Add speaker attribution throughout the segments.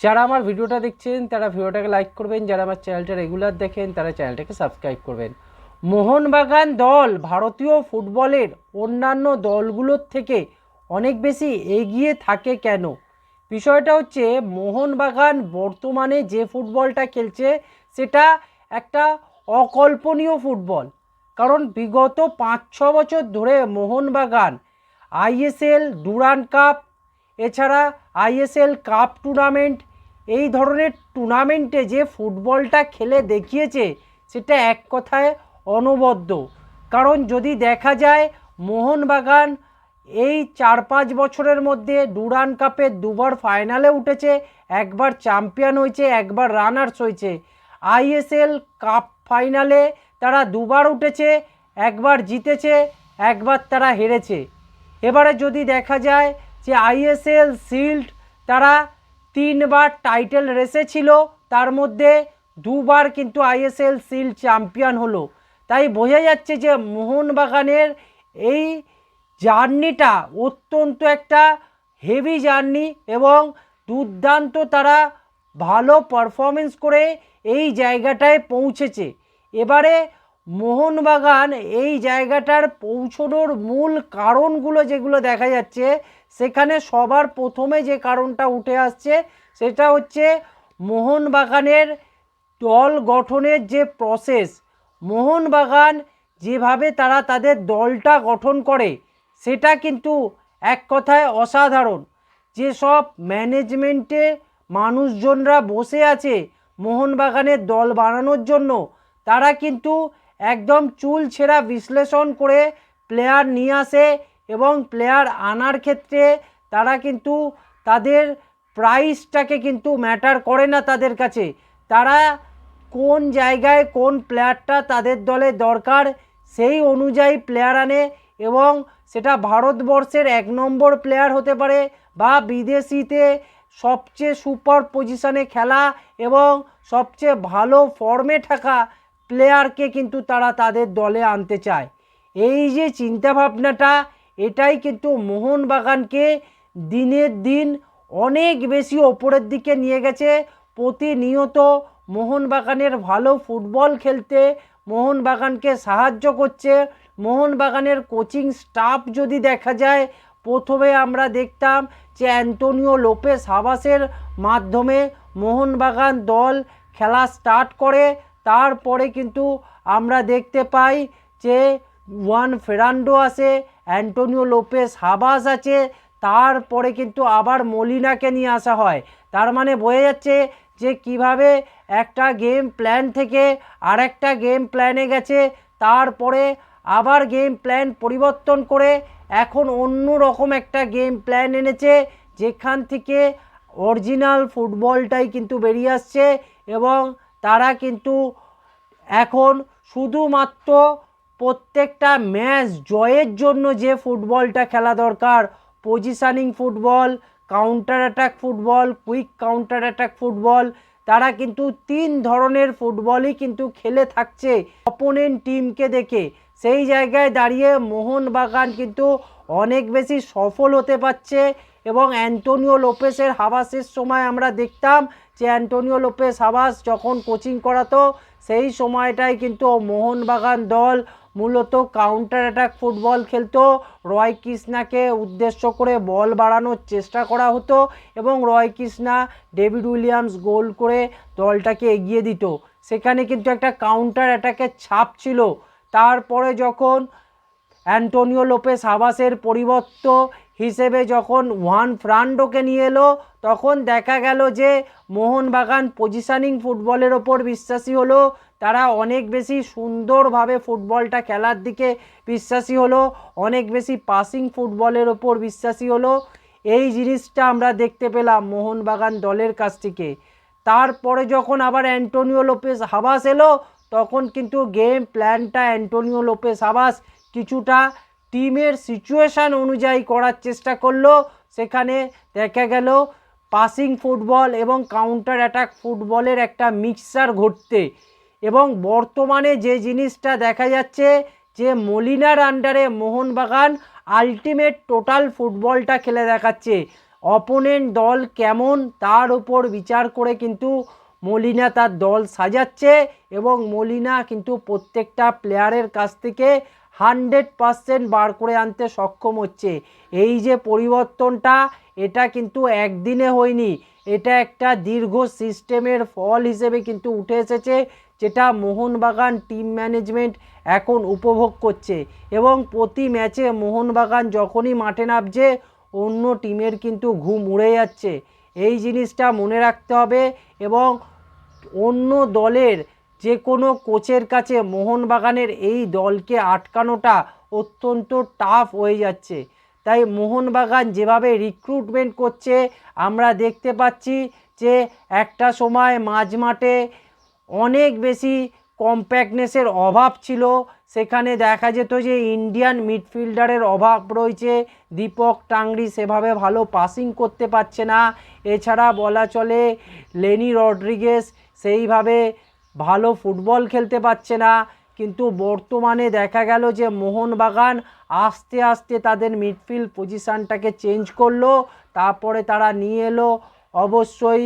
Speaker 1: যারা আমার ভিডিওটা দেখছেন, তারা ভিডিওটাকে লাইক করবেন। যারা আমার চ্যানেলটা রেগুলার দেখেন, তারা চ্যানেলটাকে সাবস্ক্রাইব করবেন। মোহনবাগান দল ভারতীয় ফুটবলের অন্যান্য দলগুলোর থেকে অনেক বেশি এগিয়ে থাকে কেন? বিষয়টা হচ্ছে, মোহনবাগান বর্তমানে যে ফুটবলটা খেলছে, সেটা একটা অকল্পনীয় ফুটবল। কারণ বিগত পাঁচ ছ বছর ধরে মোহনবাগান আইএসএল ডুরান কাপ, এছাড়া আইএসএল কাপ টুর্নামেন্ট এই ধরনের টুর্নামেন্টে যে ফুটবলটা খেলে দেখিয়েছে, সেটা এক কথায় অনবদ্য। কারণ যদি দেখা যায়, মোহনবাগান এই চার পাঁচ বছরের মধ্যে ডুরান কাপে দুবার ফাইনালে উঠেছে, একবার চ্যাম্পিয়ন হয়েছে, একবার রানার্স হয়েছে। আইএসএল কাপ ফাইনালে তারা দুবার উঠেছে, একবার জিতেছে, একবার তারা হেরেছে। এবারে যদি দেখা যায় যে আইএসএল শিল্ড তারা তিনবার টাইটেল রেসে ছিল, তার মধ্যে দুবার কিন্তু আইএসএল শিল্ড চ্যাম্পিয়ন হলো। তাই বোঝা যাচ্ছে যে মোহনবাগানের এই জার্নিটা অত্যন্ত একটা হেভি জার্নি এবং দুর্দান্ত তারা ভালো পারফরমেন্স করে এই জায়গাটায় পৌঁছেছে। এবারে মোহনবাগান, এই জায়গাটার পৌঁছনোর মূল কারণগুলো যেগুলো দেখা যাচ্ছে, সেখানে সবার প্রথমে যে কারণটা উঠে আসছে, সেটা হচ্ছে মোহনবাগানের দল গঠনের যে প্রসেস মোহনবাগান যেভাবে তারা তাদের দলটা গঠন করে, সেটা কিন্তু এক কথায় অসাধারণ। যেসব ম্যানেজমেন্টে মানুষজনরা বসে আছে মোহনবাগানের দল বানানোর জন্য, তারা কিন্তু একদম চুল ছেঁড়া বিশ্লেষণ করে প্লেয়ার নিয়ে আসে এবং প্লেয়ার আনার ক্ষেত্রে তারা কিন্তু তাদের প্রাইসটাকে কিন্তু ম্যাটার করে না তাদের কাছে। তারা কোন জায়গায় কোন প্লেয়ারটা তাদের দলে দরকার সেই অনুযায়ী প্লেয়ার আনে এবং সেটা ভারতবর্ষের এক নম্বর প্লেয়ার হতে পারে বা বিদেশিতে সবচেয়ে সুপার পজিশনে খেলা এবং সবচেয়ে ভালো ফর্মে থাকা প্লেয়ারকে কিন্তু তারা তাদের দলে আনতে চায়। এই যে চিন্তাভাবনাটা, এটাই কিন্তু মোহনবাগানকে দিনের দিন অনেক বেশি ওপরের দিকে নিয়ে গেছে। প্রতিনিয়ত মোহনবাগানের ভালো ফুটবল খেলতে মোহনবাগানকে সাহায্য করছে। মোহনবাগানের কোচিং স্টাফ যদি দেখা যায়, প্রথমে আমরা দেখতাম যে অ্যান্টোনিও লোপেস হাবাসের মাধ্যমে মোহনবাগান দল খেলা স্টার্ট করে। তারপরে কিন্তু আমরা দেখতে পাই যে ওয়ান ফেরান্ডো আছে অ্যান্টোনিও লোপেস হাবাস আছে, তারপরে কিন্তু আবার মলিনাকে নিয়ে আসা হয়। তার মানে বোঝা যাচ্ছে যে কীভাবে একটা গেম প্ল্যান থেকে আরেকটা গেম প্ল্যানে গেছে, তারপরে আবার গেম প্ল্যান পরিবর্তন করে এখন অন্য রকম একটা গেম প্ল্যান এনেছে, যেখান থেকে অরিজিনাল ফুটবলটাই কিন্তু বেরিয়ে আসছে এবং তারা কিন্তু এখন শুধুমাত্র প্রত্যেকটা ম্যাচ জয়ের জন্য যে ফুটবলটা খেলা দরকার positioning football counter attack football quick counter attack football, তারা কিন্তু তিন ধরনের ফুটবলই কিন্তু খেলে থাকছে অপোনেন্ট টিমকে দেখে। সেই জায়গায় দাঁড়িয়ে মোহনবাগান কিন্তু অনেক বেশি সফল হতে পারছে এবং অ্যান্টোনিও লোপেসের হাবাসের সময় আমরা দেখতাম যে অ্যান্টোনিও লোপেস হাবাস যখন কোচিং করাতো, সেই সময়টায় কিন্তু মোহনবাগান দল মূলত কাউন্টার অ্যাটাক ফুটবল খেলতো। রয় কৃষ্ণাকে উদ্দেশ্য করে বল বাড়ানোর চেষ্টা করা হতো এবং Roy Krishna David Williams goal করে দলটাকে এগিয়ে দিত। সেখানে কিন্তু একটা কাউন্টার অ্যাটাকের ছাপ ছিল। তারপরে যখন অ্যান্টোনিও লোপেস হাবাসের পরিবর্ত হিসেবে যখন ওয়ান ফ্রান্ডোকে নিয়ে এলো তখন দেখা গেল যে মোহনবাগান পজিশানিং ফুটবলের ওপর বিশ্বাসী হলো। তারা অনেক বেশি সুন্দরভাবে ফুটবলটা খেলার দিকে বিশ্বাসী হলো। অনেক বেশি পাসিং ফুটবলের ওপর বিশ্বাসী হলো। এই জিনিসটা আমরা দেখতে পেলাম মোহনবাগান দলের কাছ থেকে। তারপরে যখন আবার অ্যান্টোনিও লোপেস হাবাস এলো, তখন কিন্তু গেম প্ল্যানটা অ্যান্টোনিও লোপেস হাবাস কিছুটা টিমের সিচুয়েশান অনুযায়ী করার চেষ্টা করল। সেখানে দেখা গেল পাসিং ফুটবল এবং কাউন্টার অ্যাটাক ফুটবলের একটা মিক্সচার ঘটতে এবং বর্তমানে যে জিনিসটা দেখা যাচ্ছে যে মলিনার আন্ডারে মোহনবাগান আলটিমেট টোটাল ফুটবলটা খেলে দেখাচ্ছে। অপোনেন্ট দল কেমন তার উপর বিচার করে কিন্তু মলিনা তার দল সাজাচ্ছে এবং মলিনা কিন্তু প্রত্যেকটা প্লেয়ারের কাছ থেকে হান্ড্রেড পারসেন্ট বার করে আনতে সক্ষম হচ্ছে। এই যে পরিবর্তনটা, এটা কিন্তু একদিনে হয়নি। এটা একটা দীর্ঘ সিস্টেমের ফল হিসেবে কিন্তু উঠে এসেছে, যেটা মোহনবাগান টিম ম্যানেজমেন্ট এখন উপভোগ করছে। এবং প্রতি ম্যাচে মোহনবাগান যখনই মাঠে নামছে, অন্য টিমের কিন্তু ঘুম উড়ে যাচ্ছে। এই জিনিসটা মনে রাখতে হবে এবং অন্য দলের যে কোনো কোচের কাছে মোহনবাগানের এই দলকে আটকানোটা অত্যন্ত টাফ হয়ে যাচ্ছে। তাই মোহনবাগান যেভাবে রিক্রুটমেন্ট করছে, আমরা দেখতে পাচ্ছি যে একটা সময় মাঝ মাঠে অনেক বেশি কম্প্যাক্টনেসের অভাব ছিল। সেখানে দেখা যেত যে ইন্ডিয়ান মিডফিল্ডারের অভাব রয়েছে। দীপক টাংরি সেভাবে ভালো পাসিং করতে পারছে না। এছাড়া বলা চলে লেনি রড্রিগেস সেইভাবে ভালো ফুটবল খেলতে পারছে না। কিন্তু বর্তমানে দেখা গেল যে মোহনবাগান আস্তে আস্তে তাদের মিডফিল্ড পজিশানটাকে চেঞ্জ করল। তারপরে তারা নিয়ে এলো অবশ্যই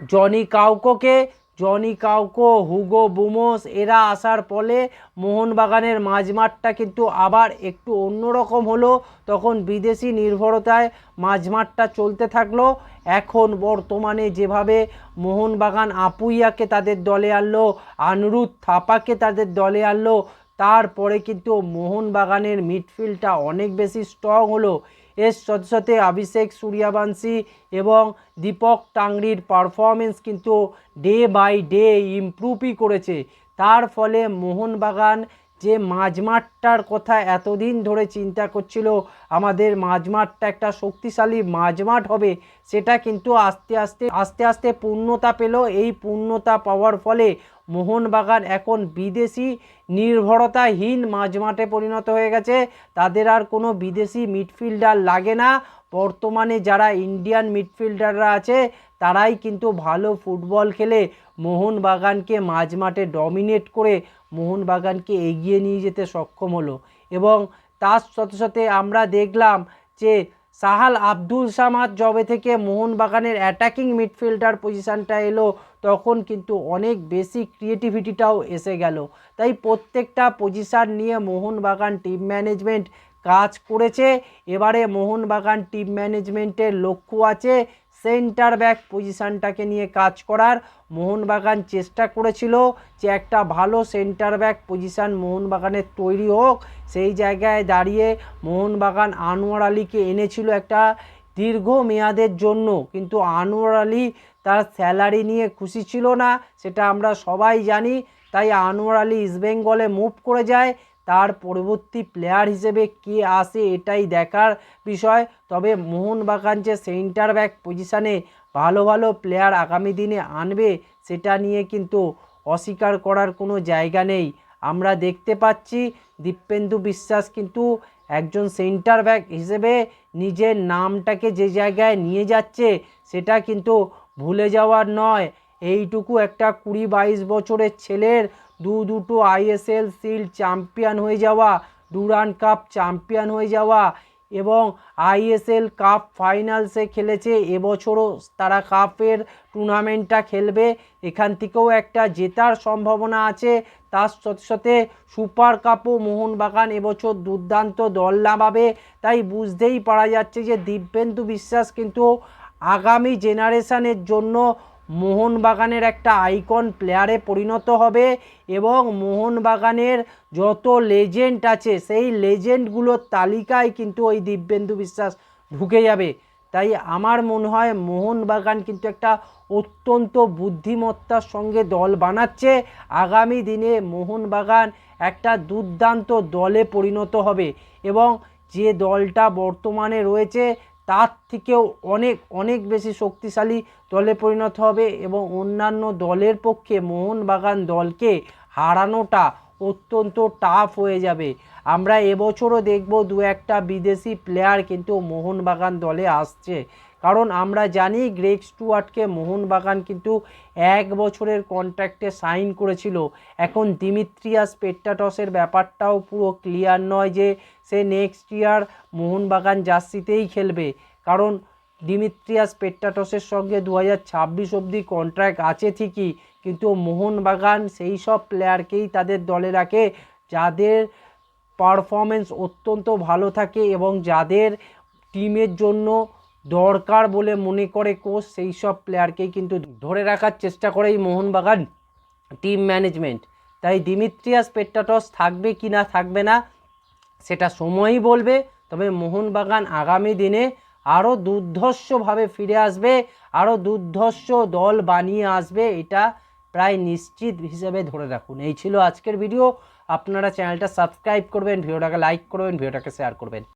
Speaker 1: জনি কাউকোকে। জনি কাউকো, হুগো বুমোস, এরা আসার ফলে মোহনবাগানের মাঝমাঠটা কিন্তু আবার একটু অন্যরকম হলো। তখন বিদেশি নির্ভরতায় মাঝমাঠটা চলতে থাকল। এখন বর্তমানে যেভাবে মোহনবাগান আপুইয়াকে তাদের দলে আনলো আনরুদ থাপাকে তাদের দলে আনলো, তারপরে কিন্তু মোহনবাগানের মিডফিল্ডটা অনেক বেশি স্ট্রং হলো। এর সাথে সাথে অভিষেক সূর্যবংশী এবং দীপক টাংরির পারফরমেন্স কিন্তু ডে বাই ডে ইমপ্রুভই করেছে। তার ফলে মোহনবাগান যে মাঝমাঠটার কথা এতদিন ধরে চিন্তা করছিল, আমাদের মাঝমাঠটা একটা শক্তিশালী মাঝমাঠ হবে, সেটা কিন্তু আস্তে আস্তে আস্তে আস্তে পূর্ণতা পেল। এই পূর্ণতা পাওয়ার ফলে মোহনবাগান এখন বিদেশি নির্ভরতাহীন মাঝমাঠে পরিণত হয়ে গেছে। তাদের আর কোনো বিদেশি মিডফিল্ডার লাগে না। বর্তমানে যারা ইন্ডিয়ান মিডফিল্ডাররা আছে, তারাই কিন্তু ভালো ফুটবল খেলে মোহনবাগানকে মাঝমাঠে ডমিনেট করে মোহনবাগানকে এগিয়ে নিয়ে যেতে সক্ষম হলো এবং তার সাথে সাথে আমরা দেখলাম যে সাহাল আব্দুল সামাদ জবে থেকে মোহনবাগানের অ্যাটাকিং মিডফিল্ডার পজিশানটা এলো, তখন কিন্তু অনেক বেশি ক্রিয়েটিভিটিটাও এসে গেল। তাই প্রত্যেকটা পজিশান নিয়ে মোহনবাগান টিম ম্যানেজমেন্ট কাজ করেছে। এবারে মোহনবাগান টিম ম্যানেজমেন্টের লক্ষ্য আছে সেন্টার ব্যাক পজিশানটাকে নিয়ে কাজ করার মোহনবাগান চেষ্টা করেছিল যে একটা ভালো সেন্টার ব্যাক পজিশান মোহনবাগানের তৈরি হোক। সেই জায়গায় দাঁড়িয়ে মোহনবাগান আনোয়ার আলীকে এনেছিল একটা দীর্ঘ মেয়াদের জন্য। কিন্তু আনোয়ার আলী তার স্যালারি নিয়ে খুশি ছিল না, সেটা আমরা সবাই জানি। তাই আনোয়ার আলী ইস্টবেঙ্গলে মুভ করে যায়। তার পরবর্তী প্লেয়ার হিসেবে কে আসে এটাই দেখার বিষয়। তবে মোহনবাগান যে সেন্টার ব্যাক পজিশানে ভালো ভালো প্লেয়ার আগামী দিনে আনবে, সেটা নিয়ে কিন্তু অস্বীকার করার কোনো জায়গা নেই। আমরা দেখতে পাচ্ছি দীপেন্দু বিশ্বাস কিন্তু একজন সেন্টার ব্যাক হিসেবে নিজের নামটাকে যে জায়গায় নিয়ে যাচ্ছে, সেটা কিন্তু ভুলে যাওয়ার নয়। এইটুকু একটা কুড়ি বাইশ বছরের ছেলের দু দুটো আইএসএল শিল্ড চ্যাম্পিয়ন হয়ে যাওয়া ডুরান কাপ চ্যাম্পিয়ন হয়ে যাওয়া এবং আইএসএল কাপ ফাইনালসে খেলেছে। এবছরও তারা কাপের টুর্নামেন্টটা খেলবে। এখান থেকেও একটা জেতার সম্ভাবনা আছে। তার সাথে সাথে সুপার কাপও মোহনবাগান এবছর দুর্দান্ত দল নামাবে। তাই বুঝতেই পারা যাচ্ছে যে দিব্যেন্দু বিশ্বাস কিন্তু আগামী জেনারেশানের জন্য মোহনবাগানের একটা আইকন প্লেয়ারে পরিণত হবে এবং মোহনবাগানের যত লেজেন্ড আছে, সেই লেজেন্ডগুলোর তালিকায় কিন্তু ওই দিব্যেন্দু বিশ্বাস ঢুকে যাবে। তাই আমার মনে হয় মোহনবাগান কিন্তু একটা অত্যন্ত বুদ্ধিমত্তার সঙ্গে দল বানাচ্ছে। আগামী দিনে মোহনবাগান একটা দুর্দান্ত দলে পরিণত হবে এবং যে দলটা বর্তমানে রয়েছে তার থেকেও অনেক অনেক বেশি শক্তিশালী দলে পরিণত হবে এবং অন্যান্য দলের পক্ষে মোহনবাগান দলকে হারানোটা অত্যন্ত টাফ হয়ে যাবে। আমরা এবছরও দেখব দু একটা বিদেশি প্লেয়ার কিন্তু মোহনবাগান দলে আসছে। কারণ আমরা জানি গ্রেক স্টুয়ার্টকে মোহনবাগান কিন্তু এক বছরের কন্ট্রাক্টে সাইন করেছিল। এখন দিমিত্রিয়াস পেট্টাটসের ব্যাপারটাও পুরো ক্লিয়ার নয় যে সে নেক্সট ইয়ার মোহনবাগান জার্সিতেই খেলবে। কারণ ডিমিত্রিয়াস পেট্টাটসের সঙ্গে দু হাজার ছাব্বিশ অবধি কন্ট্রাক্ট আছে ঠিকই, কিন্তু মোহনবাগান সেই সব প্লেয়ারকেই তাদের দলে রাখে, যাদের পারফরমেন্স অত্যন্ত ভালো থাকে এবং যাদের টিমের জন্য দরকার বলে মনে করে কোচ সেই সব প্লেয়ারকেই কিন্তু ধরে রাখার চেষ্টা করে এই মোহনবাগান টিম ম্যানেজমেন্ট তাই দিমিত্রিয়াস পেট্টাটস থাকবে কি না থাকবে না, সেটা সময়ই বলবে, তবে মোহনবাগান আগামী দিনে আরও দুর্ধর্ষভাবে ফিরে আসবে আরও দুর্ধর্ষ দল বানিয়ে আসবে, এটা প্রায় নিশ্চিত হিসেবে ধরে রাখুন। এই ছিল আজকের ভিডিও। আপনারা চ্যানেলটা সাবস্ক্রাইব করবেন, ভিডিওটাকে লাইক করবেন, ভিডিওটাকে শেয়ার করবেন।